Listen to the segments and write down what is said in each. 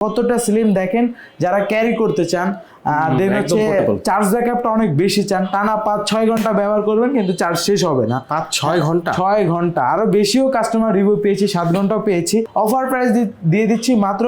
কতটা স্লিম দেখেন যারা ক্যারি করতে চান দেন হচ্ছে চার্জ ব্যাকআপটা অনেক বেশি চান টানা পাঁচ ছয় ঘণ্টা ব্যবহার করবেন কিন্তু চার্জ শেষ হবে না। পাঁচ ছয় ঘণ্টা? ছয় ঘণ্টা। আরও বেশিও কাস্টমার রিভিউ পেয়েছি সাত ঘন্টাও পেয়েছি। অফার প্রাইস দিয়ে দিচ্ছি মাত্র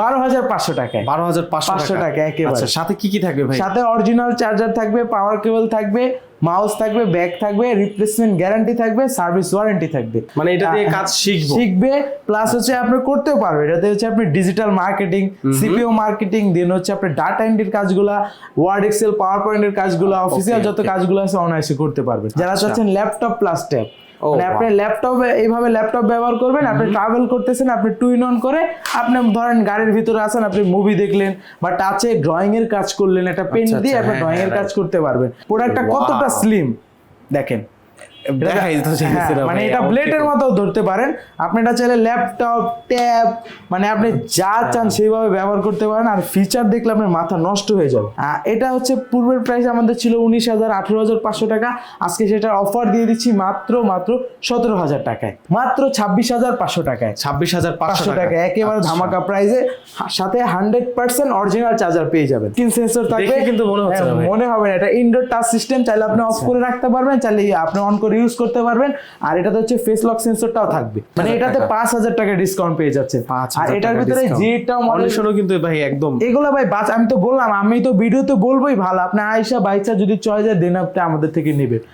বারো হাজার পাঁচশো টাকায়। বারো হাজার পাঁচশো টাকা। একেবারে। আচ্ছা সাথে কি কি থাকবে ভাই? সাথে অরিজিনাল চার্জার থাকবে পাওয়ার কেবল থাকবে মাউস থাকবে ব্যাগ থাকবে রিপ্লেসমেন্ট গ্যারান্টি থাকবে সার্ভিস ওয়ারেন্টি থাকবে। মানে এটা দিয়ে কাজ শিখবে। শিখবে প্লাস হচ্ছে আপনি করতেও পারবে। এটাতে হচ্ছে আপনি digital marketing CPO marketing then হচ্ছে আপনি ডাটা এন্ট্রির কাজগুলা ওয়ার্ড এক্সেল পাওয়ার পয়েন্টের কাজগুলো অফিসিয়াল যত. কাজগুলো আছে অনায়াসে করতে পারবে। যারা আচ্ছা। চাচ্ছেন ল্যাপটপ প্লাস ট্যাব মানে আপনি ল্যাপটপে এইভাবে ল্যাপটপ ব্যবহার করবেন আপনি ট্রাভেল করতেছেন আপনি টুইন অন করে আপনি ধরেন গাড়ির ভিতরে আছেন আপনি মুভি দেখলেন বা টাচে ড্রয়িং এর কাজ করলেন একটা পেন আচ্ছা, দিয়ে আচ্ছা, আপনি হ্যাঁ, ড্রয়িং এর হ্যাঁ, কাজ করতে পারবেন। প্রোডাক্টটা কতটা স্লিম দেখেন। মানে ভাই, এটা ব্লেডের মতো ধরতে পারেন। আপনি এটা চাইলে ল্যাপটপ ট্যাব মানে আপনি যা হ্যাঁ, চান সেইভাবে ব্যবহার করতে পারেন আর ফিচার দেখলে আপনার মাথা নষ্ট হয়ে যাবে। এটা হচ্ছে পূর্বের প্রাইস আমাদের ছিল উনিশ হাজার আঠারো হাজার পাঁচশো টাকা। আজকে অফার দিয়ে দিচ্ছি মাত্র মাত্র সতেরো হাজার টাকায়। মাত্র ছাব্বিশ হাজার পাঁচশো টাকায়। ছাব্বিশ হাজার পাঁচশো টাকা। একেবারে আচ্ছা। ধামাকা প্রাইসে সাথে হান্ড্রেড পার্সেন্ট অরিজিনাল চার্জার পেয়ে যাবেন। স্ক্রিন সেন্সর থাকবে। কিন্তু মনে হচ্ছে হ্যাঁ। মনে হবে না। এটা ইনডোর টাচ সিস্টেম চাইলে আপনি অফ করে রাখতে পারবেন চাইলে আপনি অন করে ইউজ করতে পারবেন আর এটাতে হচ্ছে ফেস লক সেন্সরটাও থাকবে। মানে এটাতে পাঁচ হাজার টাকা ডিসকাউন্ট পেয়ে যাচ্ছে আর এটার ভিতরে যেটা মডেল অন্বেষণও কিন্তু ভাই একদম এগুলো ভাই বাচ আমি তো বললাম আমি তো ভিডিওতে বলবোই ভালো। আপনি আয়সা বাইচা যদি চয়েস দেন আপনি আমাদের থেকে নেবেন।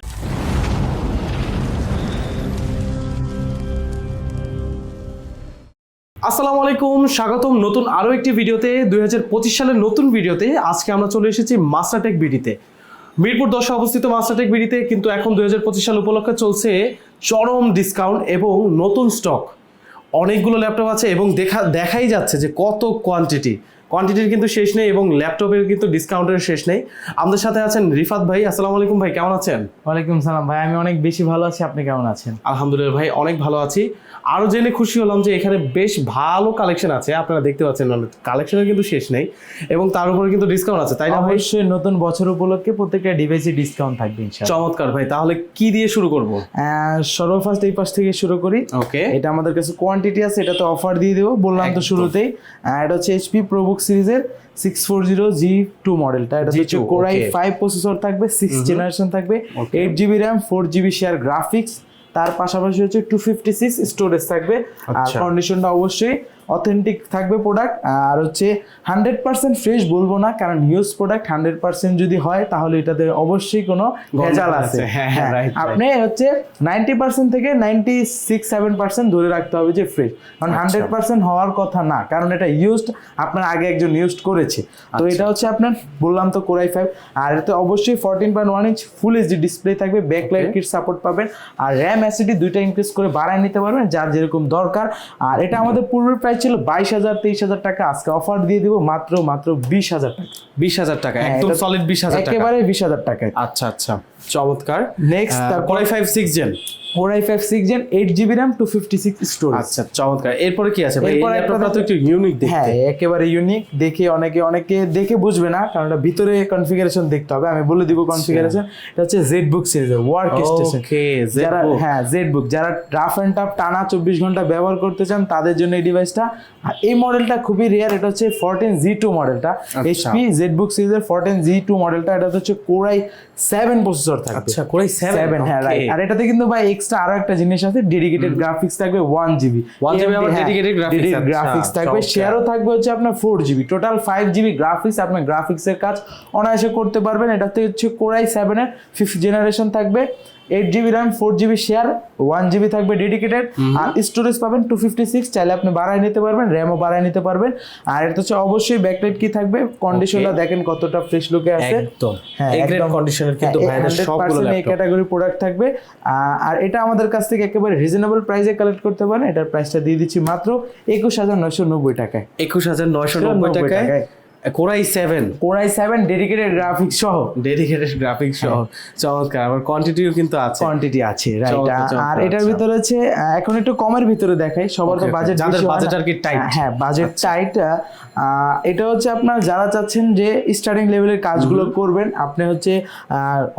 আসসালামু আলাইকুম স্বাগতম নতুন আরও একটি ভিডিওতে। দুই হাজার পঁচিশ সালের নতুন ভিডিওতে আজকে আমরা চলে এসেছি মাস্টারটেক বিডিতে মিরপুর দশে অবস্থিত মাস্টারটেক বিডিতে কিন্তু এখন দুই হাজার পঁচিশ সাল উপলক্ষে চলছে চরম ডিসকাউন্ট এবং নতুন স্টক অনেকগুলো ল্যাপটপ আছে এবং দেখা, দেখাই যাচ্ছে যে কত কোয়ান্টিটি কোয়ান্টিটির কিন্তু শেষ নেই এবং ল্যাপটপের কিন্তু ডিসকাউন্টের শেষ নেই। আমাদের সাথে আছেন রিফাত ভাই আসসালামু আলাইকুম ভাই কেমন আছেন? ওয়ালাইকুম সালাম ভাই আমি অনেক বেশি ভালো আছি আপনি কেমন আছেন? আলহামদুলিল্লাহ ভাই অনেক ভালো আছি। আরও জেনে খুশি হলাম যে এখানে বেশ ভালো কালেকশন আছে আপনারা দেখতে পাচ্ছেন কালেকশনের কিন্তু শেষ নেই এবং তার উপরে কিন্তু ডিসকাউন্ট আছে তাই না ভাই? অবশ্যই নতুন বছর উপলক্ষে প্রত্যেকটা ডিভাইসে ডিসকাউন্ট থাকবে ইনশাআল্লাহ। চমৎকার ভাই তাহলে কি দিয়ে শুরু করব? সর্বফার্স্ট এই পাশ থেকে শুরু করি। ওকে এটা আমাদের কাছে কোয়ান্টিটি আছে এটা তো অফার দিয়ে দেবো বললাম তো শুরুতেই। এটা হচ্ছে এইচপি প্রোবুক সিরিজের six four zero G two মডেলটা এটা G2, হচ্ছে কোরাই ফাইভ প্রসেসর থাকবে সিক্স জেনারেশন থাকবে eight GB RAM four GB share graphics তার পাশাপাশি হচ্ছে টু ফিফটি সিক্স স্টোরেজ থাকবে। আর আচ্ছা। কন্ডিশনটা অবশ্যই অথেন্টিক থাকবে প্রোডাক্ট আর হচ্ছে হান্ড্রেড পার্সেন্ট ফ্রেশ বলব না কারণ হিউজ প্রোডাক্ট হান্ড্রেড পার্সেন্ট যদি হয় তাহলে এটাতে অবশ্যই কোনো ভেজাল আছে হ্যাঁ, হ্যাঁ, right. আপনি হচ্ছে নাইনটি পার্সেন্ট থেকে নাইনটি সিক্স সেভেন পার্সেন্ট ধরে রাখতে হবে যে ফ্রেশ কারণ আচ্ছা। হান্ড্রেড পার্সেন্ট হওয়ার কথা না কারণ এটা ইউজড আপনার আগে একজন ইউজড করেছে তো আচ্ছা। এটা হচ্ছে আপনার বললাম তো কোরাই ফাইভ আর এতে অবশ্যই fourteen point one inch full HD display থাকবে ব্যাকলাইট. কিট সাপোর্ট পাবেন আর র্যাম অ্যাসিডি দুইটা ইনক্রিজ করে বাড়ায় নিতে পারবেন যার যেরকম দরকার আর এটা আমাদের পূর্বের প্রাইস ছিল বাইশ হাজার তেইশ হাজার টাকা। আজকে অফার দিয়ে দিব মাত্র মাত্র বিশ হাজার টাকা। বিশ হাজার টাকা হ্যাঁ, একদম সলিড বিশ হাজার টাকা। একেবারে বিশ হাজার টাকা আচ্ছা আচ্ছা। চমৎকার। নেক্সট তারপর- five six gen core i five six gen eight GB RAM two fifty six storage আচ্ছা চমৎকার। এরপরে কি আছে এরপরে একটা ল্যাপটপটা তো একটু ইউনিক হ্যাঁ একেবারে ইউনিক দেখে অনেকে অনেকে দেখে বুঝবে না কারণ এটা ভিতরে কনফিগারেশন দেখতে হবে। আমি বলে দিব কনফিগারেশন এটা হচ্ছে জেড বুক সিরিজের ওয়ার্ক স্টেশন ওকে যারা হ্যাঁ জেড বুক যারা রাফ অ্যান্ড টাফ টানা চব্বিশ ঘণ্টা ব্যবহার করতে চান তাদের জন্য এই ডিভাইসটা আর এই মডেলটা খুবই রেয়ার এটা হচ্ছে ফোরটিন জি টু মডেলটা আচ্ছা। এইচপি জেড বুক সিরিজের ফোরটিন জি টু মডেলটা এটা হচ্ছে কোরাই সেভেন প্রসেসর থাকবে। আচ্ছা কোরাই সেভেন সেভেন হ্যাঁ রাইট আর এটাতে কিন্তু ভাই এক্সট্রা আরও একটা জিনিস আছে ডেডিকেটেড গ্রাফিক্স থাকবে ওয়ান জিবি 1 জিবি আবার ডেডিকেটেড আচ্ছা, গ্রাফিক্স থাকবে। শেয়ারও থাকবে হচ্ছে আপনার four GB total five GB graphics আপনার গ্রাফিক্সের কাজ অনায়াসে করতে পারবেন। এটাতে হচ্ছে কোরাই সেভেনের ফিফথ জেনারেশন থাকবে। Eight GB RAM four GB share one GB থাকবে ডেডিকেটেড আর স্টোরেজ পাবেন টু ফিফটি সিক্স চাইলে আপনি বাড়ায় নিতে পারবেন র্যামও বাড়ায় নিতে পারবেন। আর এটা হচ্ছে অবশ্যই ব্যাকলাইট কি থাকবে। কন্ডিশনটা দেখেন কতটা ফ্রেশ লুকে আছে। একদম। হ্যাঁ, একদম। কন্ডিশনের কিন্তু হ্যাঁ, ভাইদের 100% সবগুলো এই ক্যাটাগরি প্রোডাক্ট থাকবে। আর এটা আমাদের কাছ থেকে একেবারে রিজনেবল প্রাইসে কালেক্ট করতে পারেন। এটার প্রাইসটা দিয়ে দিচ্ছি মাত্র একুশ হাজার নয়শো নব্বই টাকায়। একুশ হাজার নয়শো নব্বই 90 টাকায়। টাকায়। Core i seven core i seven dedicated graphics সহ। ডেডিকেটেড গ্রাফিক্স সহ। চমৎকার আবার কোয়ান্টিটিও কিন্তু আছে। কোয়ান্টিটি আছে রাইট আর এটার আচ্ছা। ভিতরে হচ্ছে এখন একটু কমের ভিতরে দেখাই সবার তো. বাজেট যাদের বাজেট আর কি টাইট হ্যাঁ বাজেট টাইট আহ, এটা হচ্ছে আপনার যারা চাচ্ছেন যে স্টার্টিং লেভেলের কাজগুলো করবেন আপনি হচ্ছে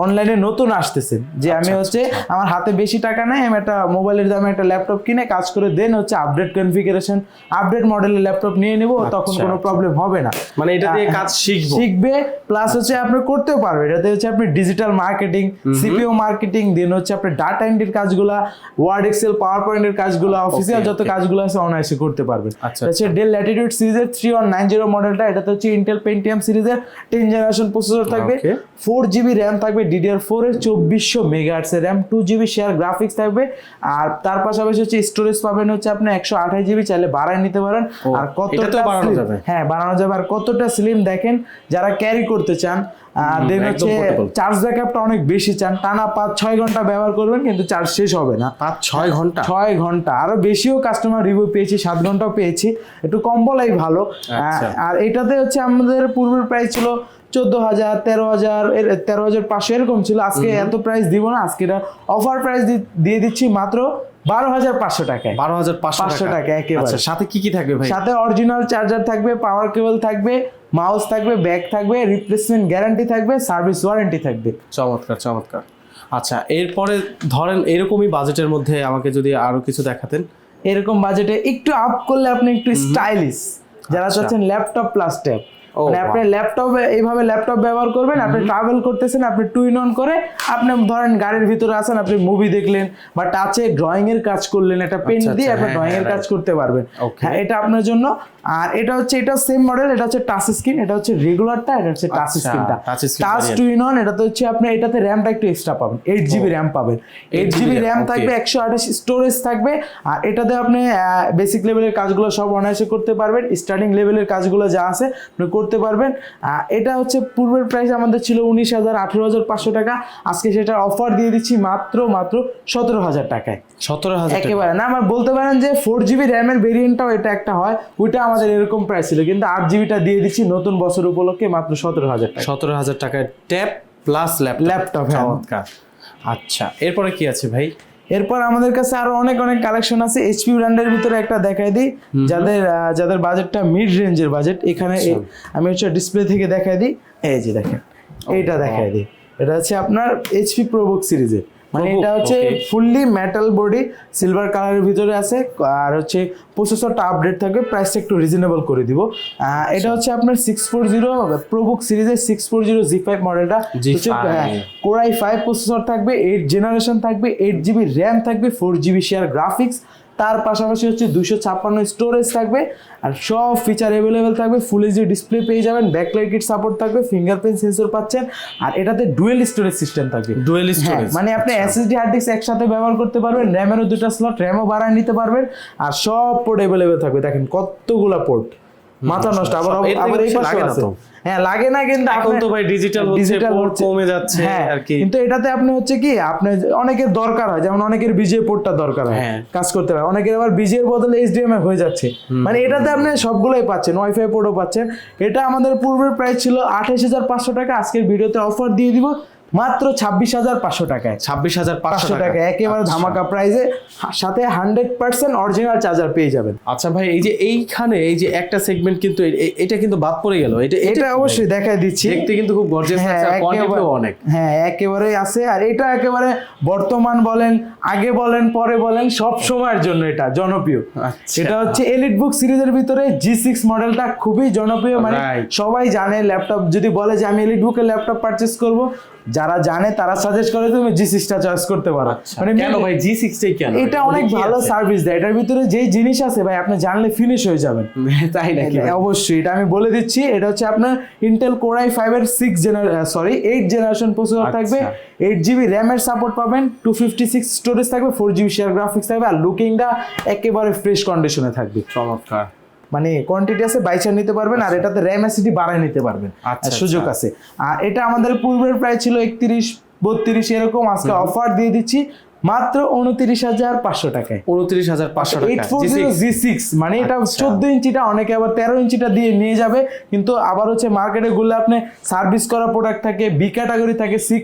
অনলাইনে নতুন আসতেছেন। যে আচ্ছা, আমি হচ্ছে আমার হাতে বেশি টাকা নাই আমি একটা মোবাইলের দামে একটা ল্যাপটপ কিনে কাজ করে দেন হচ্ছে আপডেট কনফিগারেশন আপডেট মডেলের ল্যাপটপ নিয়ে নেব তখন আচ্ছা, কোনো আচ্ছা। প্রবলেম হবে না। মানে এটা দিয়ে কাজ শিখব। শিখবে প্লাস হচ্ছে আপনি করতেও পারবে এটাতে হচ্ছে আপনি digital marketing CPO marketing then হচ্ছে আপনি ডাটা এন্ট্রির কাজগুলা ওয়ার্ড এক্সেল পাওয়ার পয়েন্টের কাজগুলো অফিসিয়াল যত কাজগুলো আছে অনায়াসে করতে পারবেন। আচ্ছা, ডেল ল্যাটিটিউড সিরিজের থ্রি ওয়ান নাইন জিরো মডেলটা এটাতে হচ্ছে ইন্টেল পেন্টিয়াম সিরিজের টেন জেনারেশন প্রসেসর থাকবে। ফোর জিবি র্যাম থাকবে ডিডিআর ফোর এর চব্বিশশো মেগাহার্টস এর RAM two GB share graphics থাকবে। আর তার পাশাপাশি হচ্ছে স্টোরেজ পাবেন হচ্ছে আপনি একশো আঠাশ জিবি চাইলে বাড়ায় নিতে পারেন। আর কতটা বাড়ানো যাবে? হ্যাঁ বানানো যাবে। আর কতটা স্লিম দেখেন যারা ক্যারি করতে চান দেন হচ্ছে। চার্জ ব্যাকআপটা অনেক বেশি চান টানা পাঁচ ছয় ঘণ্টা ব্যবহার করবেন কিন্তু চার্জ শেষ হবে না। পাঁচ ছয় ঘণ্টা? ছয় ঘণ্টা। আরও বেশিও কাস্টমার রিভিউ পেয়েছি সাত ঘন্টাও পেয়েছি। একটু কম বলাই ভালো। আহ, আর এটাতে হচ্ছে আমাদের পূর্বের প্রাইস ছিল চোদ্দ হাজার তেরো হাজার তেরো হাজার পাঁচশো এরকম ছিল। আজকে এত প্রাইস দিব না আজকে এটা অফার প্রাইস দিয়ে দিচ্ছি মাত্র বারো হাজার পাঁচশো টাকায়। বারো হাজার পাঁচশো টাকা। একেবারে। আচ্ছা সাথে কি কি থাকবে ভাই? সাথে অরিজিনাল চার্জার থাকবে পাওয়ার কেবল থাকবে মাউস থাকবে ব্যাগ থাকবে রিপ্লেসমেন্ট গ্যারান্টি থাকবে সার্ভিস ওয়ারেন্টি থাকবে। চমৎকার চমৎকার। আচ্ছা এরপরে ধরেন এরকমই বাজেটের মধ্যে আমাকে যদি আরও কিছু দেখাতেন। এরকম বাজেটে একটু আপ করলে আপনি একটু স্টাইলিশ যারা আচ্ছা। চাচ্ছেন ল্যাপটপ প্লাস ট্যাব মানে আপনি। ল্যাপটপ এইভাবে ল্যাপটপ ব্যবহার করবেন আপনি ট্রাভেল করতেছেন আপনি টু ইন অন করে আপনি ধরেন গাড়ির ভিতরে আছেন আপনি মুভি দেখলেন বা টাচে ড্রয়িং এর কাজ করলেন একটা পেন আচ্ছা, দিয়ে আচ্ছা, আপনি হ্যাঁ, ড্রয়িং এর হ্যাঁ, কাজ করতে পারবেন। হ্যাঁ এটা আপনার জন্য। আর এটা হচ্ছে এটা সেম মডেল এটা হচ্ছে টাচ স্ক্রিন এটা হচ্ছে রেগুলারটা এটা হচ্ছে টাচ স্ক্রিনটা touch variant। Two in one এটাতে হচ্ছে আপনি এটাতে র্যামটা একটু এক্সট্রা পাবেন এইট জিবি র্যাম পাবেন। এইট জিবি র্যাম থাকবে একশো আঠাশ স্টোরেজ থাকবে আর এটাতে আপনি বেসিক লেভেলের কাজগুলো সব অনায়াসে করতে পারবেন। স্টার্টিং লেভেলের কাজগুলো যা আছে আপনি করতে পারবেন। এটা হচ্ছে পূর্বের প্রাইস আমাদের ছিল উনিশ হাজার আঠেরো হাজার পাঁচশো টাকা। আজকে সেটার অফার দিয়ে দিচ্ছি মাত্র মাত্র সতেরো হাজার টাকায়। সতেরো হাজার একেবারে। না আমার বলতে পারেন যে ফোর জিবি র্যামের ভেরিয়েন্টটাও এটা একটা হয় ওইটা আমাদের এরকম প্রাইস ছিল। কিন্তু আট জিবিটা দিয়ে দিচ্ছি নতুন বছর উপলক্ষে মাত্র সতেরো হাজার টাকা। সতেরো হাজার টাকায় ট্যাব প্লাস ল্যাপটপ ল্যাপটপ চমৎকার। আচ্ছা এরপরে কি আছে ভাই? এরপর আমাদের কাছে আরও অনেক অনেক কালেকশন আছে। এইচপি ব্র্যান্ডের ভিতরে একটা দেখাই দিই। যাদের যাদের বাজেটটা মিড রেঞ্জের বাজেট এখানে এ- আমি হচ্ছে ডিসপ্লে থেকে দেখাই দিই। এই যে দেখেন এইটা দেখাই দিই। এটা হচ্ছে আপনার এইচপি প্রোবুক সিরিজের মানে এটা হচ্ছে ফুললি মেটাল বডি সিলভার কালারের ভিতরে আছে আর হচ্ছে প্রসেসরটা আপডেট থাকবে প্রাইসটা একটু রিজনেবল করে দিব। আহ, এটা হচ্ছে আপনার সিক্স ফোর জিরো প্রোবুক সিরিজের six four zero G five মডেলটা G5 core i five processor থাকবে এইট জেনারেশন থাকবে এইট জিবি র্যাম থাকবে ফোর জিবি শেয়ার গ্রাফিক্স তার পাশাপাশি হচ্ছে দুশো ছাপ্পান্ন স্টোরেজ থাকবে আর সব ফিচার অ্যাভেলেবেল থাকবে ফুল এইচডি ডিসপ্লে পেয়ে যাবেন ব্যাকলাইট কিট সাপোর্ট থাকবে ফিঙ্গারপ্রিন্ট সেন্সর পাচ্ছেন আর এটাতে ডুয়েল স্টোরেজ সিস্টেম থাকবে। ডুয়েল হ্যাঁ, স্টোরেজ মানে আপনি এসএসডি হার্ড ডিস্ক একসাথে ব্যবহার করতে পারবেন র্যামেরও দুটো স্লট র্যামও বাড়ায় নিতে পারবেন আর সব পোর্ট অ্যাভেলেবেল থাকবে। দেখেন কতগুলা পোর্ট মাথা নষ্ট আবার সব- এর থেকে আবার এই পাশে আছে। হ্যাঁ লাগে না কিন্তু এখন তো ভাই ডিজিটাল হচ্ছে হচ্ছে। কমে যাচ্ছে হ্যাঁ, আর কি। কিন্তু এটাতে আপনি হচ্ছে কি আপনি অনেকের দরকার হয় যেমন অনেকের বিজে পোর্টটা দরকার হয় হ্যাঁ। কাজ করতে হয়। অনেকের আবার বিজের বদলে এইচডিএমআই হয়ে যাচ্ছে। মানে এটাতে আপনি সবগুলোই পাচ্ছেন ওয়াইফাই পোর্টও পাচ্ছেন। এটা আমাদের পূর্বের প্রাইস ছিল আঠাশ হাজার পাঁচশো টাকা। আজকের ভিডিওতে অফার দিয়ে দিব। মাত্র ছাব্বিশ হাজার পাঁচশো টাকায়। ছাব্বিশ হাজার পাঁচশো টাকা একেবারে আচ্ছা। ধামাকা প্রাইসে সাথে হান্ড্রেড পার্সেন্ট অরিজিনাল চার্জার পেয়ে যাবেন। আচ্ছা ভাই এই যে এইখানে এই যে একটা সেগমেন্ট কিন্তু এটা কিন্তু বাদ পড়ে গেল। এটা এটা অবশ্যই দেখাই দিচ্ছি। দেখতে কিন্তু খুব গর্জিয়াস হ্যাঁ, অনেক। হ্যাঁ একেবারে আছে। আর এটা একেবারে বর্তমান বলেন আগে বলেন পরে বলেন সব সময়ের জন্য এটা জনপ্রিয়। আচ্ছা। এটা হচ্ছে এলিট বুক সিরিজের ভিতরে জি সিক্স মডেলটা খুবই জনপ্রিয় মানে সবাই জানে ল্যাপটপ যদি বলে যে আমি এলিট বুকের ল্যাপটপ পারচেস করব যারা জানে তারা সাজেস্ট করে তুমি জি সিক্সটা চয়েস করতে পারো। মানে কেন ভাই জি সিক্সটাই কেন? এটা অনেক ভালো সার্ভিস দেয়। এটার ভিতরে যেই জিনিস আছে ভাই আপনি জানলে ফিনিশ হয়ে যাবেন। তাই নাকি অবশ্যই এটা আমি বলে দিচ্ছি এটা হচ্ছে আপনার ইন্টেল কোরাই ফাইভ এর six generation sorry eight generation processor আচ্ছা। থাকবে এইট জিবি র্যামের সাপোর্ট পাবেন টু ফিফটি সিক্স স্টোরেজ থাকবে ফোর জিবি শেয়ার গ্রাফিক্স থাকবে আর লুকিংটা একেবারে ফ্রেশ কন্ডিশনে থাকবে। চমৎকার। মানে কোয়ান্টিটি আছে বাইচার নিতে পারবেন আর এটাতে র্যাম অ্যাসিডি বাড়ায় নিতে পারবেন। আচ্ছা, সুযোগ আছে। আর এটা আমাদের পূর্বের প্রায় ছিল একত্রিশ বত্রিশ এরকম। আজকে অফার দিয়ে দিচ্ছি। মাত্র উনত্রিশ হাজার পাঁচশো টাকায়। উনত্রিশ হাজার পাঁচশো টাকা জি সিক্স মানে এটা আচ্ছা। চোদ্দ ইঞ্চিটা অনেকে আবার তেরো ইঞ্চিটা দিয়ে নিয়ে যাবে কিন্তু আবার হচ্ছে মার্কেটে গুলো আপনি সার্ভিস করা প্রোডাক্ট থাকে বি ক্যাটাগরি থাকে সি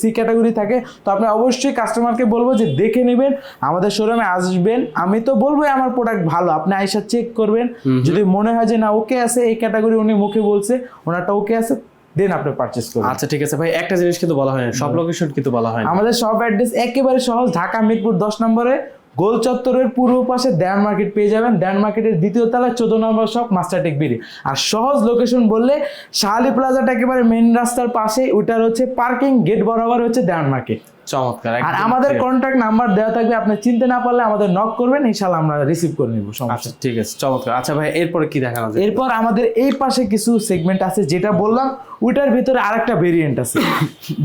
সি ক্যাটাগরি থাকে তো আপনি অবশ্যই কাস্টমারকে বলব যে দেখে নেবেন আমাদের শোরুমে আসবেন। আমি তো বলবোই আমার প্রোডাক্ট ভালো আপনি আইসা চেক করবেন। যদি মনে হয় যে না ওকে আছে এই ক্যাটাগরি উনি মুখে বলছে ওনারটা ওকে আছে দেন আপনি পারচেস করবেন। আচ্ছা ঠিক আছে ভাই। একটা জিনিস কিন্তু বলা হয় সব লোকেশন কিন্তু বলা হয় আমাদের শপ অ্যাড্রেস একেবারে সহজ ঢাকা মিরপুর দশ নম্বরে গোল চত্বরের পূর্ব পাশে দ্যান মার্কেট পেয়ে যাবেন। দ্যান মার্কেটের দ্বিতীয় তলায় চোদ্দ নম্বর শপ মাস্টারটেক বিড়ি আর সহজ লোকেশন বললে শাহালি প্লাজাটা একেবারে মেন রাস্তার পাশে ওটার হচ্ছে পার্কিং গেট বরাবর হচ্ছে দ্যান মার্কেট চমৎকার আর আমাদের। কন্ট্যাক্ট নাম্বার দেওয়া থাকবে আপনি চিনতে না পারলে আমাদের নক করবেন ইনশাল্লাহ আমরা রিসিভ করে নিব সমস্যা আচ্ছা ঠিক আছে চমৎকার। আচ্ছা ভাই এরপরে কি দেখানো যায়? এরপর আমাদের এই পাশে কিছু সেগমেন্ট আছে যেটা বললাম ওইটার ভিতরে আরেকটা ভেরিয়েন্ট আছে।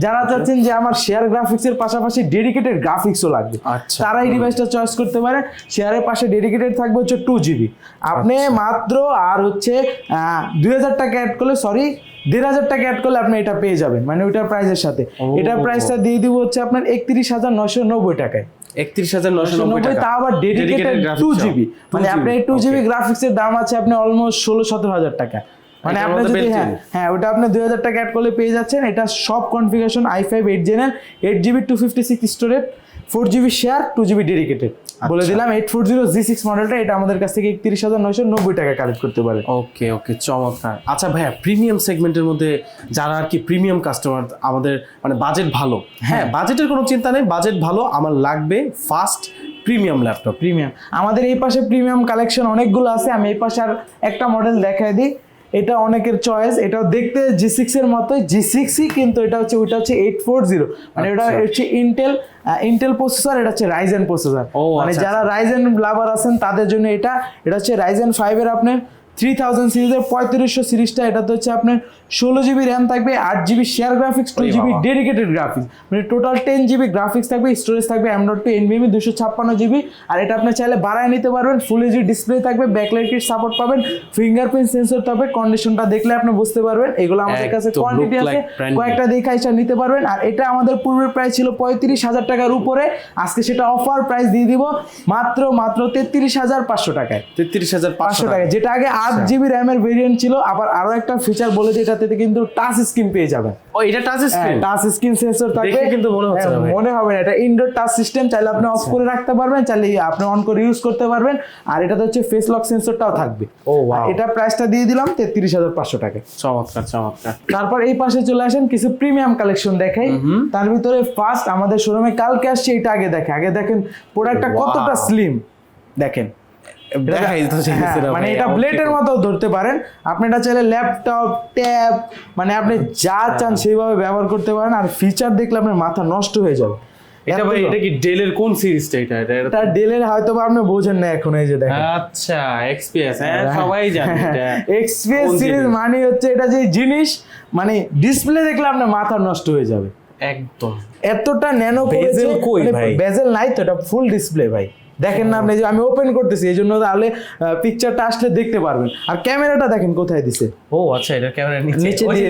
যারা চাচ্ছেন যে আমার শেয়ার গ্রাফিক্সের পাশাপাশি ডেডিকেটেড গ্রাফিক্সও লাগবে আচ্ছা। তারা এই ডিভাইসটা চয়েস করতে পারে। শেয়ারের পাশে ডেডিকেটেড থাকবে হচ্ছে টু জিবি আপনি আচ্ছা। মাত্র আর হচ্ছে দুই হাজার টাকা অ্যাড করলে সরি দেড় হাজার টাকা অ্যাড করলে আপনি এটা পেয়ে যাবেন মানে ওইটার প্রাইসের সাথে। এটার প্রাইসটা দিয়ে দিব হচ্ছে আপনার একত্রিশ হাজার নশো নব্বই টাকায়। একত্রিশ হাজার নশো নব্বই তা আবার ডেডিকেটেড টু জিবি মানে GB, আপনার টু জিবি গ্রাফিক্স এর দাম আছে আপনি অলমোস্ট ষোলো সতেরো হাজার টাকা। মানে আপনি যদি হ্যাঁ হ্যাঁ ওটা আপনি দুই হাজার টাকা অ্যাড করলে পেয়ে যাচ্ছেন। এটা সব configuration I five eight জেনের eight GB two fifty six storage four GB share two GB dedicated বলে আচ্ছা। দিলাম eight four zero G six মডেলটা এটা আমাদের কাছ থেকে একত্রিশ হাজার নয়শো নব্বই টাকা কালেক্ট করতে পারে। ওকে ওকে চমৎকার। আচ্ছা ভাইয়া প্রিমিয়াম সেগমেন্টের মধ্যে যারা আর কি প্রিমিয়াম কাস্টমার আমাদের মানে বাজেট ভালো। হ্যাঁ বাজেটের কোনো চিন্তা নেই বাজেট ভালো আমার লাগবে ফাস্ট প্রিমিয়াম ল্যাপটপ প্রিমিয়াম আমাদের এই পাশে প্রিমিয়াম কালেকশন অনেকগুলো আছে আমি এই পাশে আর একটা মডেল দেখাই দিই। এটা অনেকের চয়েস এটাও দেখতে জি সিক্স এর মতোই। জি সিক্সই কিন্তু এটা হচ্ছে ওইটা হচ্ছে এইট ফোর জিরো মানে ওটা আচ্ছা। হচ্ছে ইন্টেল ইন্টেল প্রসেসর এটা হচ্ছে রাইজেন প্রসেসর মানে আচ্ছা, যারা রাইজেন লাভার আছেন তাদের জন্য এটা এটা হচ্ছে রাইজেন ফাইভের আপনার থ্রি থাউজেন্ড সিরিজের পঁয়ত্রিশশো সিরিজটা এটাতে হচ্ছে আপনার ষোলো জিবি র্যাম থাকবে আট GB share graphics two GB dedicated graphics মানে টোটাল টেন জিবি গ্রাফিক্স থাকবে স্টোরেজ থাকবে অ্যান্ড্রয়েড টু এনবিএমি দুশো ছাপ্পান্ন জিবি আর এটা আপনি চাইলে বাড়ায় নিতে পারবেন ফুল এইচডি ডিসপ্লে থাকবে ব্যাকলাইট কিট সাপোর্ট পাবেন ফিঙ্গারপ্রিন্ট সেন্সর থাকবে কন্ডিশনটা দেখলে আপনি বুঝতে পারবেন। এগুলো আমাদের কাছে কোয়ান্টিটি আছে. কয়েকটা দেখে এসে নিতে পারবেন। আর এটা আমাদের পূর্বের প্রাইস ছিল পঁয়ত্রিশ হাজার টাকার উপরে। আজকে সেটা অফার প্রাইস দিয়ে দিব মাত্র মাত্র তেত্রিশ হাজার পাঁচশো টাকায়। তেত্রিশ হাজার পাঁচশো টাকায়। যেটা আগে আট জিবি র্যামের ভেরিয়েন্ট ছিল আবার আরও একটা ফিচার বলে যে এটাতে কিন্তু টাচ স্ক্রিন পেয়ে যাবেন ও এটা touch screen touch screen sensor থাকবে। কিন্তু মনে হচ্ছে না হ্যাঁ, মনে হবে না এটা ইনডোর টাচ সিস্টেম চাইলে আপনি অফ করে রাখতে পারবেন চাইলে আপনি অন করে ইউজ করতে পারবেন। আর এটাতে হচ্ছে ফেস লক সেন্সরটাও থাকবে। ও, এটা প্রাইসটা দিয়ে দিলাম তেত্রিশ হাজার পাঁচশো টাকা। চমৎকার চমৎকার। তারপর এই পাশে চলে আসেন কিছু প্রিমিয়াম কালেকশন দেখাই। তার ভিতরে ফার্স্ট আমাদের শোরুমে কালকে আসছে এটা আগে দেখে। আগে দেখেন প্রোডাক্টটা. কতটা স্লিম দেখেন। হ্যাঁ, মানে এটা ব্লেডের মতো ধরতে পারেন। আপনি এটা চাইলে ল্যাপটপ ট্যাব মানে আপনি যা চান সেইভাবে ব্যবহার করতে পারেন আর ফিচার দেখলে আপনার মাথা নষ্ট হয়ে যাবে। এটা ভাই এটা কি ডেলের কোন সিরিজটা এটা? এটা ডেলের হয়তো আপনি বোঝেন না এখন এই যে দেখেন। আচ্ছা এক্সপিএস হ্যাঁ সবাই জানে এটা। এক্সপিএস সিরিজ মানে হচ্ছে এটা যে জিনিস মানে ডিসপ্লে দেখলে আপনার মাথা নষ্ট হয়ে যাবে। একদম। এতটা ন্যানো করেছে? বেজেল নাই তো এটা ফুল ডিসপ্লে ভাই। দেখেন না আপনি যে আমি ওপেন করতেছি এই জন্য তাহলে পিকচারটা আসলে দেখতে পারবেন। আর ক্যামেরাটা দেখেন কোথায় দিছে। ও আচ্ছা এটা ক্যামেরা নিচে। দিয়ে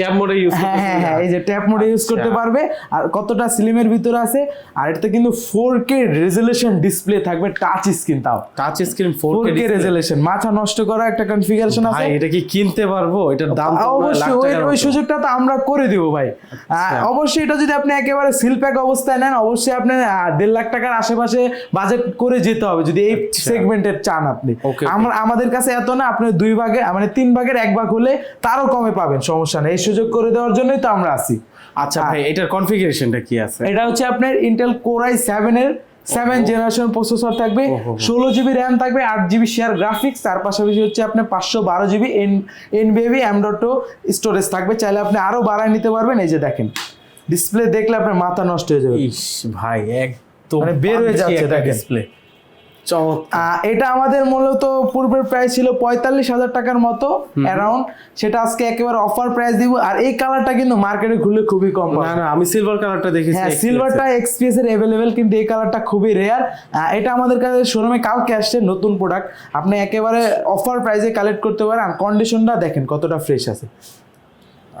ট্যাব মোডে ইউজ হ্যাঁ হ্যাঁ হ্যাঁ এই যে ট্যাপ মোডে ইউজ করতে আচ্ছা। পারবে। আর কতটা স্লিমের ভিতরে আছে আর এটাতে কিন্তু ফোর কে রেজলিউশন ডিসপ্লে থাকবে টাচ স্ক্রিন তাও। Touch screen 4K four K resolution মাথা নষ্ট করা একটা কনফিগারেশন আছে। এটা কি কিনতে পারব? এটার দাম অবশ্যই ওই ওই সুযোগটা তো আমরা করে দিব ভাই। আহ, অবশ্যই এটা যদি আপনি একেবারে সিল প্যাক অবস্থায় নেন অবশ্যই আপনি দেড় লাখ টাকার আশেপাশে বাজেট করে যেতে হবে যদি এই সেগমেন্টের চান আপনি. আমরা আমাদের কাছে এত না আপনি দুই ভাগে মানে তিন ভাগের এক ভাগ হলে তারও কমে পাবেন সমস্যা নেই। এই সুযোগ করে দেওয়ার জন্যই তো আমরা আছি। আচ্ছা ভাই এটার কনফিগারেশনটা কি আছে? এটা হচ্ছে আপনার ইন্টেল কোরাই সেভেন এর সেভেন জেনারেশন প্রসেসর থাকবে ষোলো জিবি র্যাম থাকবে আট জিবি শেয়ার গ্রাফিক্স তার পাশাপাশি হচ্ছে আপনার পাঁচশো বারো GB N N baby M dot storage থাকবে। চাইলে আপনি আরও বাড়ায় নিতে পারবেন এই যে দেখেন। ডিসপ্লে দেখলে আপনার মাথা নষ্ট হয়ে যাবে। ইস ভাই একদম মানে বের হয়ে যাচ্ছে, ডিসপ্লে এটা আমাদের মূলত পূর্বের প্রাইস ছিল পঁয়তাল্লিশ হাজার টাকার মতো অ্যারাউন্ড সেটা আজকে একেবারে অফার প্রাইস দিব। আর এই কালারটা কিন্তু মার্কেটে ঘুরলে খুবই কম। না না আমি সিলভার কালারটা দেখেছি হ্যাঁ সিলভারটা এক্সপিএস এর অ্যাভেলেবেল কিন্তু এই কালারটা খুবই রেয়ার এটা আমাদের কাছে শোরুমে কালকে আসছে নতুন প্রোডাক্ট আপনি একেবারে অফার প্রাইসে কালেক্ট করতে পারেন। আর কন্ডিশনটা দেখেন কতটা ফ্রেশ আছে।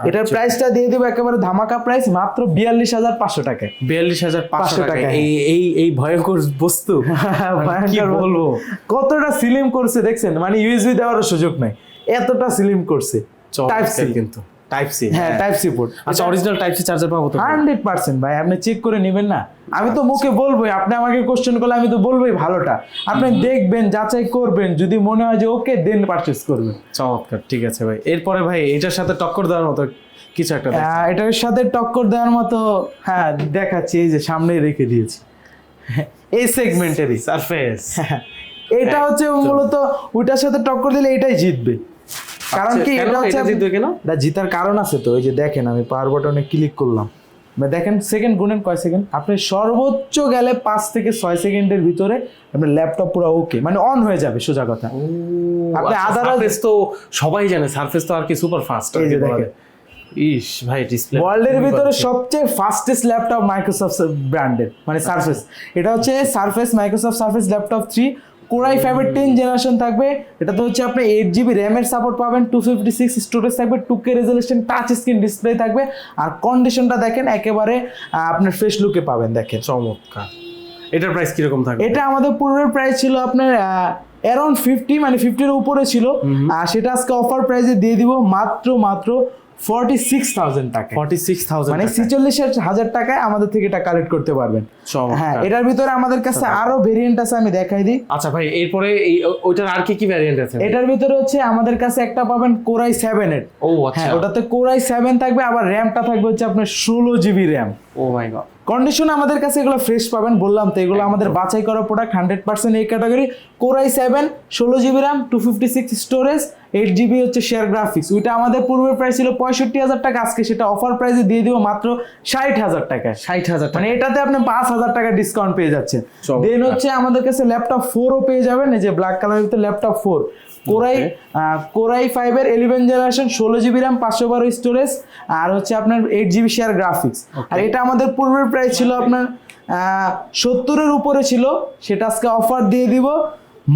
এটার প্রাইসটা দিয়ে দেবো একেবারে ধামাকা প্রাইস মাত্র বিয়াল্লিশ হাজার পাঁচশো টাকা বিয়াল্লিশ হাজার পাঁচশো টাকা এই এই এই ভয়ঙ্কর বস্তু। ভয়ঙ্কর বলব? কতটা সিলিম করছে দেখছেন? মানে ইউএসবি দেওয়ার সুযোগ নাই। এতটা সিলিম করছে। টাইপ সি কিন্তু। টাইপ সি হ্যাঁ টাইপ সি পোর্ট আচ্ছা অরিজিনাল টাইপ সি চার্জার পাবো তো হান্ড্রেড পার্সেন্ট ভাই আপনি চেক করে নেবেন না। আমি তো মুখে বলবোই আপনি আমাকে কোশ্চেন করলে আমি তো বলবোই ভালোটা। আপনি দেখবেন যাচাই করবেন যদি মনে হয় যে ওকে দেন পারচেস করবেন। চমৎকার ঠিক আছে ভাই। এরপরে ভাই এটার সাথে টক্কর দেওয়ার মতো কিছু একটা। এটার সাথে টক্কর দেওয়ার মতো হ্যাঁ দেখাচ্ছি এই যে সামনেই রেখে দিয়েছি। এই সেগমেন্টেরই সারফেস এটা হচ্ছে মূলত ওইটার সাথে টক্কর দিলে এটাই জিতবে। কারণ কি আচ্ছা, এটা হচ্ছে জিতবে কেন? এটা জিতার কারণ আছে তো এই যে দেখেন আমি পাওয়ার বাটনে ক্লিক করলাম। দেখেন সেকেন্ড গুনেন কয় সেকেন্ড আপনি সর্বোচ্চ গেলে পাঁচ থেকে ছয় সেকেন্ডের ভিতরে আপনার ল্যাপটপ পুরো ওকে মানে অন হয়ে যাবে সোজা কথা। আপনি আপনি otherwise- তো সবাই জানে সারফেস তো আর কি সুপার ফাস্ট এই যে দেখেন। ইস ভাই ডিসপ্লে ওয়ার্ল্ডের ভিতরে সবচেয়ে ফাস্টেস্ট ল্যাপটপ মাইক্রোসফট ব্র্যান্ডের মানে সারফেস এটা হচ্ছে Surface Microsoft Surface laptop three core i ফাইভের টেন জেনারেশন থাকবে। এটাতে হচ্ছে আপনি এইট জিবি র্যামের সাপোর্ট পাবেন টু ফিফটি সিক্স স্টোরেজ থাকবে two K resolution touch screen display থাকবে। আর কন্ডিশনটা দেখেন একেবারে আপনার ফ্রেশ লুকে পাবেন দেখেন। চমৎকার। এটার প্রাইস কীরকম থাকবে? এটা আমাদের পূর্বের প্রাইস ছিল আপনার অ্যারাউন্ড ফিফটি মানে ফিফটির উপরে ছিল। আর সেটা আজকে অফার প্রাইসে দিয়ে দিব মাত্র মাত্র ফর্টি সিক্স থাউজেন্ড টাকা ফর্টি সিক্স থাউজেন্ড মানে ছিচল্লিশ হাজার টাকায় আমাদের থেকে এটা কালেক্ট করতে পারবেন। হ্যাঁ এটার ভিতরে আমাদের কাছে আরও ভেরিয়েন্ট আছে আমি দেখাই দিই। আচ্ছা ভাই এরপরে ওইটার আর কি কি ভ্যারিয়েন্ট আছে এটার ভিতরে হচ্ছে আমাদের কাছে একটা পাবেন কোরাই সেভেন এর। ও আচ্ছা। হ্যাঁ ওটাতে কোরাই সেভেন থাকবে আবার র্যামটা থাকবে হচ্ছে আপনার ষোলো GB RAM oh my god condition আমাদের কাছে এগুলো ফ্রেশ পাবেন বললাম তো এগুলো আমাদের বাছাই করা প্রোডাক্ট হান্ড্রেড পার্সেন্ট এই ক্যাটাগরি কোরাই সেভেন ষোলো GB RAM two fifty six storage eight GB হচ্ছে শেয়ার গ্রাফিক্স ওইটা আমাদের পূর্বের প্রাইস ছিল পঁয়ষট্টি হাজার টাকা। আজকে সেটা অফার প্রাইসে দিয়ে দিব মাত্র ষাট হাজার টাকায়। ষাট হাজার মানে টাকা। এটাতে আপনি পাঁচ হাজার টাকা ডিসকাউন্ট পেয়ে যাচ্ছেন। দেন হচ্ছে আমাদের কাছে ল্যাপটপ ফোরও পেয়ে যাবেন এই যে ব্ল্যাক কালারের ভিতরে laptop four core i core i ফাইভের ইলেভেন জেনারেশন ষোলো জিবি র্যাম পাঁচশো বারো স্টোরেজ আর হচ্ছে আপনার এইট জিবি শেয়ার গ্রাফিক্স আর এটা আমাদের পূর্বের প্রাইস ছিল আপনার সত্তরের উপরে ছিল। সেটা আজকে অফার দিয়ে দিব।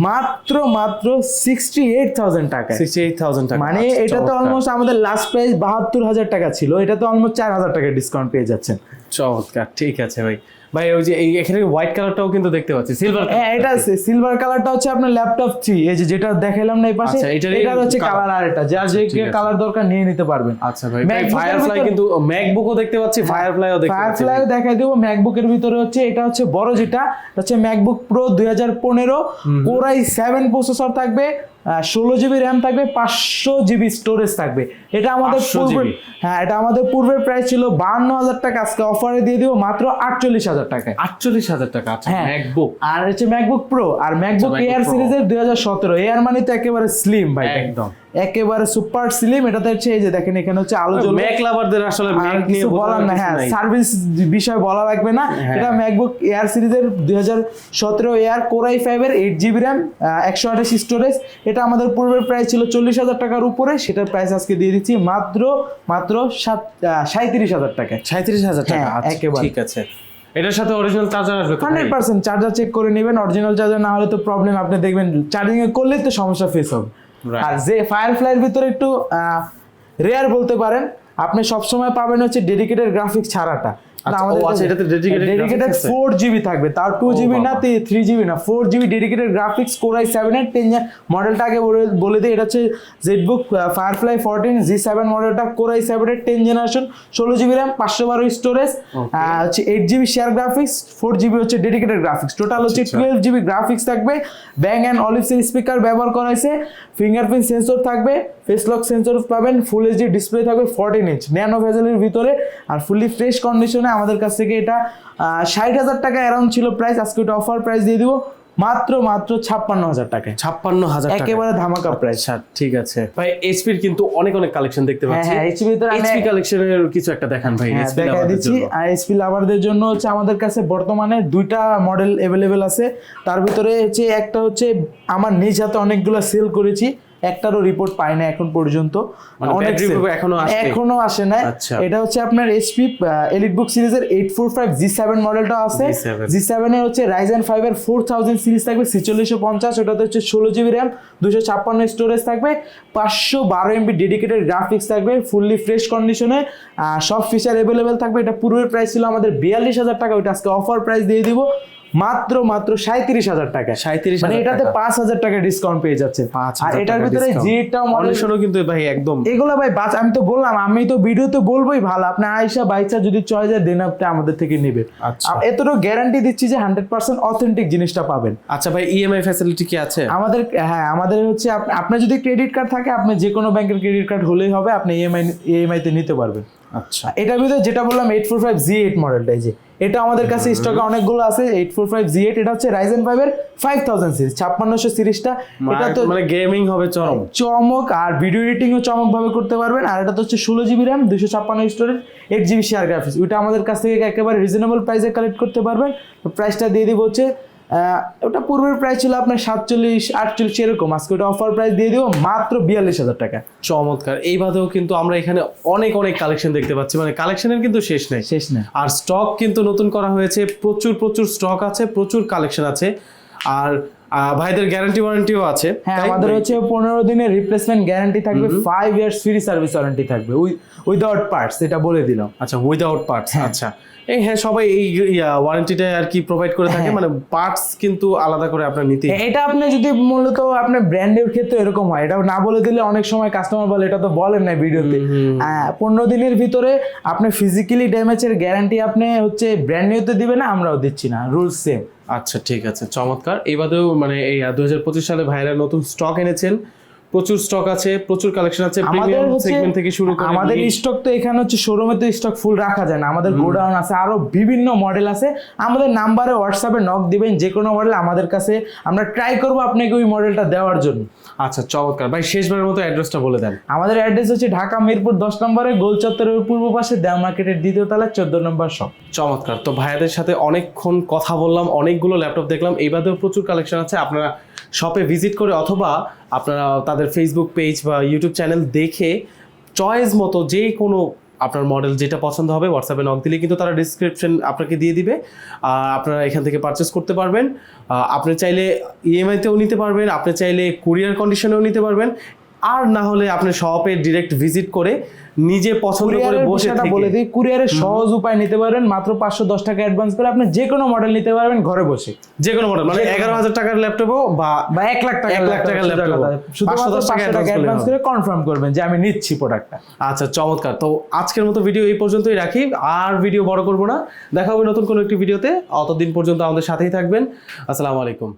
মাত্র মাত্র সিক্সটি এইট থাউজেন্ড টাকা। সিক্সটি এইট থাউজেন্ড টাকা। মানে আচ্ছা, এটা তো অলমোস্ট আমাদের লাস্ট প্রাইস বাহাত্তর হাজার টাকা ছিল এটা তো অলমোস্ট চার হাজার টাকা ডিসকাউন্ট পেয়ে যাচ্ছেন। চমৎকার ঠিক আছে ভাই। ভাই ওই যে এখানে হোয়াইট কালারটাও কিন্তু দেখতে পাচ্ছি সিলভার হ্যাঁ এটা সিলভার কালারটা হচ্ছে আপনার ল্যাপটপ থ্রি এই যে যেটা দেখালাম না এই পাশে আচ্ছা, এটার হচ্ছে কালার আর এটা যার যে কালার দরকার নিয়ে নিতে পারবেন। আচ্ছা ভাই ফায়ারফ্লাই কিন্তু ম্যাকবুকও দেখতে পাচ্ছি ফায়ারফ্লাইও দেখতে পাচ্ছি ফায়ারফ্লাই দেখাই দেবো ম্যাকবুকের ভিতরে হচ্ছে এটা হচ্ছে বড় যেটা হচ্ছে ম্যাকবুক প্রো দুই হাজার পনেরো কোরাই সেভেন প্রসেসর থাকবে ষোলো জিবি র্যাম থাকবে পাঁচশো জিবি স্টোরেজ থাকবে। এটা আমাদের 500 পূর্বের হ্যাঁ এটা আমাদের পূর্বের প্রাইস ছিল বাহান্ন হাজার টাকা আজকে অফারে দিয়ে দিব মাত্র আটচল্লিশ হাজার টাকায়। আটচল্লিশ হাজার টাকা আচ্ছা হ্যাঁ। ম্যাকবুক আর হচ্ছে ম্যাকবুক প্রো আর ম্যাকবুক এয়ার সিরিজের দুই হাজার সতেরো এয়ার মানে তো একেবারে স্লিম ভাই একদম। একেবারে সুপার স্লিম এটাতে হচ্ছে এই যে দেখেন এখানে হচ্ছে আলো জ্বলবে ম্যাক লাভারদের আসলে ম্যাক নিয়ে বলার না হ্যাঁ সার্ভিস বিষয় বলা লাগবে না। হ্যাঁ। এটা ম্যাকবুক এয়ার সিরিজের দুই হাজার সতেরো এয়ার কোরাই ফাইভের এইট জিবি র্যাম একশো আঠাশ স্টোরেজ এটা আমাদের পূর্বের প্রাইস ছিল চল্লিশ হাজার টাকার উপরে সেটার প্রাইস আজকে দিয়ে দিচ্ছি মাত্র মাত্র সাত সাঁত্রিশ হাজার টাকায়। সাঁত্রিশ হাজার টাকা হ্যাঁ, আচ্ছা। ঠিক আছে। এটার সাথে অরিজিনাল চার্জার আসবে তো ভাই? হান্ড্রেড পার্সেন্ট চার্জার চেক করে নেবেন অরিজিনাল চার্জার না হলে তো প্রবলেম আপনি দেখবেন চার্জিং এ করলে তো সমস্যা ফেস হবে. আর যে ফায়ারফ্লাইয়ের ভিতরে একটু রেয়ার বলতে পারেন আপনি সবসময় পাবেন হচ্ছে ডেডিকেটেড গ্রাফিক্স ছাড়াটা আচ্ছা, ও আচ্ছা, ডেডিকেটেড ফোর জিবি থাকবে তার টু জিবি না থ্রি জিবি না four GB dedicated graphics core i seven এর টেন মডেলটা আগে বলে- দিই এটা হচ্ছে Jetbook Firefly fourteen G seven মডেলটা কোরাই সেভেন এর টেন জেনারেশন ষোলো জিবি র্যাম পাঁচশো বারো স্টোরেজ হচ্ছে eight GB share graphics four GB হচ্ছে ডেডিকেটেড গ্রাফিক্স টোটাল হচ্ছে আচ্ছা। টুয়েলভ জিবি গ্রাফিক্স থাকবে ব্যাং অ্যান্ড অলিভসের স্পিকার ব্যবহার করা হয়েছে ফিঙ্গারপ্রিন্ট সেন্সর থাকবে ফেস লক সেন্সর পাবেন ফুল এইচডি ডিসপ্লে থাকবে ফোরটিন ইঞ্চ ন্যানো ভেজেলের ভিতরে আর ফুলি ফ্রেশ কন্ডিশনে আমাদের কাছ থেকে এটা ষাট হাজার টাকা অ্যারাউন্ড ছিল প্রাইস আজকে ওটা অফার প্রাইস দিয়ে দিব। মাত্র মাত্র ছাপ্পান্ন হাজার টাকায় ছাপ্পান্ন হাজার একেবারে ধামাকা প্রাইস আচ্ছা ঠিক আছে। ভাই এইচপির কিন্তু অনেক অনেক কালেকশন দেখতে হ্যাঁ পাচ্ছি। হ্যাঁ এইচপি আমি এইচপি কালেকশনের কিছু একটা দেখান ভাই হ্যাঁ, দেখা দিচ্ছি। জন্য। আইএসপি লাভারদের জন্য হচ্ছে আমাদের কাছে বর্তমানে দুইটা মডেল অ্যাভেলেবেল আছে। তার ভিতরে হচ্ছে একটা হচ্ছে আমার নিজ হাতে অনেকগুলো সেল করেছি। একটারও রিপোর্ট পাই না এখন পর্যন্ত। মানে অনেক। এখনও এখনও আসে না আচ্ছা। এটা হচ্ছে আপনার এইচপি এলিট বুক সিরিজের eight four five G seven মডেলটা আছে। জি সেভেনে হচ্ছে রাইজেন ফাইভের ফোর থাউজেন্ড সিরিজ থাকবে ছেচল্লিশশো পঞ্চাশ ওটাতে হচ্ছে ষোলো জিবি র্যাম দুশো ছাপ্পান্ন স্টোরেজ থাকবে পাঁচশো বারো এমবি ডেডিকেটেড গ্রাফিক্স থাকবে ফুললি ফ্রেশ কন্ডিশনে সব ফিচার অ্যাভেলেবেল থাকবে। এটা পূর্বের প্রাইস ছিল আমাদের বিয়াল্লিশ হাজার টাকা ওইটা আজকে অফার প্রাইস দিয়ে দিব। মাত্র মাত্র সাঁত্রিশ হাজার টাকা। 37,000 মানে এটাতে পাঁচ হাজার টাকা ডিসকাউন্ট পেয়ে যাচ্ছে 5,000 আর এটার ভিতরে এইটটাও মডেল কিন্তু ভাই একদম এগুলো ভাই বাস আমি তো বললাম আমি তো ভিডিওতে বলবোই ভালো। আপনি আয়সা বাইচা যদি চয়েস দেন আপনি আমাদের থেকে নেবে আচ্ছা। এতটুকু গ্যারান্টি দিচ্ছি যে হান্ড্রেড পার্সেন্ট অথেন্টিক জিনিসটা পাবেন। আচ্ছা ভাই ইএমআই ফ্যাসিলিটি কি আছে? আমাদের হ্যাঁ আমাদের হচ্ছে আপনার যদি ক্রেডিট কার্ড থাকে আপনি যে কোনো ব্যাংকের ক্রেডিট কার্ড হলেই হবে আপনি ইএমআই ইএমআই তে নিতে পারবেন। আচ্ছা। এটার ভিতরে যেটা বললাম eight four five G eight মডেলটা এই যে এটা আমাদের কাছে স্টকে অনেকগুলো আছে eight four five G eight এটা হচ্ছে রাইজেন ফাইভের ফাইভ থাউজেন্ড সিরিজ ছাপ্পান্নশো সিরিজটা এটা তো মানে গেমিং হবে চরম। চমক আর ভিডিও এডিটিংও চমক ভাবে করতে পারবেন আর এটা তো হচ্ছে ষোলো জিবি র্যাম দুশো ছাপ্পান্ন storage eight GB share graphics ওইটা আমাদের কাছ থেকে একেবারে রিজনেবল প্রাইসে কালেক্ট করতে পারবেন। প্রাইসটা দিয়ে দিব হচ্ছে ওটা পূর্বের প্রাইস ছিল আপনার সাতচল্লিশ আটচল্লিশ এরকম। আজকে ওটা অফার প্রাইস দিয়ে দিব মাত্র বিয়াল্লিশ হাজার টাকা। চমৎকার। এই বাদেও কিন্তু আমরা এখানে অনেক অনেক কালেকশন দেখতে পাচ্ছি। মানে কালেকশনের কিন্তু শেষ নেই। শেষ নেই। আর স্টক কিন্তু নতুন করা হয়েছে। প্রচুর প্রচুর স্টক আছে প্রচুর কালেকশন আছে। আর ভাইদের গ্যারান্টি ওয়ারেন্টিও আছে। হ্যাঁ আমাদের হচ্ছে পনেরো দিনের রিপ্লেসমেন্ট গ্যারান্টি থাকবে। Five years free service warranty থাকবে। উইদাউট পার্টস এটা বলে দিলাম। আচ্ছা উইদাউট পার্টস আচ্ছা। এই হ্যাঁ সবাই এই ওয়ারেন্টিটা আর কি প্রোভাইড করে থাকে? হ্যাঁ। মানে পার্টস কিন্তু আলাদা করে আপনার নিতে এটা আপনি যদি মূলত আপনার ব্র্যান্ডের ক্ষেত্রে এরকম হয় এটা না বলে দিলে অনেক সময় কাস্টমার বলে এটা তো বলেন না ভিডিওতে। পনেরো দিনের ভিতরে আপনি ফিজিক্যালি ড্যামেজের গ্যারান্টি আপনি হচ্ছে ব্র্যান্ড নিউতে দিবে না আমরাও দিচ্ছি না। রুলস সেম আচ্ছা ঠিক আছে চমৎকার। এবারেও মানে এই দু হাজার পঁচিশ সালে ভাইরা নতুন স্টক এনেছেন। প্রচুর স্টক আছে প্রচুর কালেকশন আছে আমাদের প্রিমিয়াম সেগমেন্ট থেকে শুরু করে আমাদের স্টক তো এখানে হচ্ছে শোরুমে তো স্টক ফুল রাখা যায় না। আমাদের গোডাউন আছে আরও বিভিন্ন মডেল আছে। আমাদের নাম্বারে হোয়াটসঅ্যাপে নক দিবেন যে কোনো মডেল আমাদের কাছে। আমরা ট্রাই করব আপনাকে ওই মডেলটা দেওয়ার জন্য। আচ্ছা চমৎকার। ভাই শেষবারের মতো অ্যাড্রেসটা বলে দেন। আমাদের অ্যাড্রেস হচ্ছে ঢাকা মিরপুর দশ নম্বরে গোল চত্বরের পূর্ব পাশে দেওয়া মার্কেটের দ্বিতীয় তলায় চোদ্দ নম্বর শপ চমৎকার। তো ভাইয়াদের সাথে অনেকক্ষণ কথা বললাম অনেকগুলো ল্যাপটপ দেখলাম এই বাদেও প্রচুর কালেকশন আছে। আপনারা শপে ভিজিট করে অথবা আপনারা তাদের ফেসবুক পেজ বা ইউটিউব চ্যানেল দেখে চয়েস মতো যে কোনো আপনার মডেল যেটা পছন্দ হবে হোয়াটসঅ্যাপে নক দিলে কিন্তু তারা ডিসক্রিপশন আপনাকে দিয়ে দিবে। আপনারা এখান থেকে পারচেস করতে পারবেন। আপনি চাইলে ইএমআইতেও নিতে পারবেন, আপনি চাইলে কুরিয়ার কন্ডিশনেও নিতে পারবেন। আর না হলে আপনি শপে ডিরেক্ট ভিজিট করে নিজে পছন্দ করে বসে থেকে বলে দিই কুরিয়ারের সহজ উপায় নিতে পারবেন মাত্র পাঁচশো দশ টাকা অ্যাডভান্স করে আপনি যে কোনো মডেল নিতে পারবেন ঘরে বসে। যে কোনো মডেল মানে এগারো হাজার টাকার ল্যাপটপও বা বা এক লাখ টাকা এক লাখ টাকার ল্যাপটপ পাঁচশো দশ টাকা অ্যাডভান্স অ্যাডভান্স করে কনফার্ম করবেন যে আমি নিচ্ছি প্রোডাক্টটা আচ্ছা চমৎকার। তো আজকের মতো ভিডিও এই পর্যন্তই রাখি। আর ভিডিও বড় করব না। দেখা হবে নতুন কোনো একটি ভিডিওতে অতদিন পর্যন্ত আমাদের সাথেই থাকবেন। আসসালামু আলাইকুম।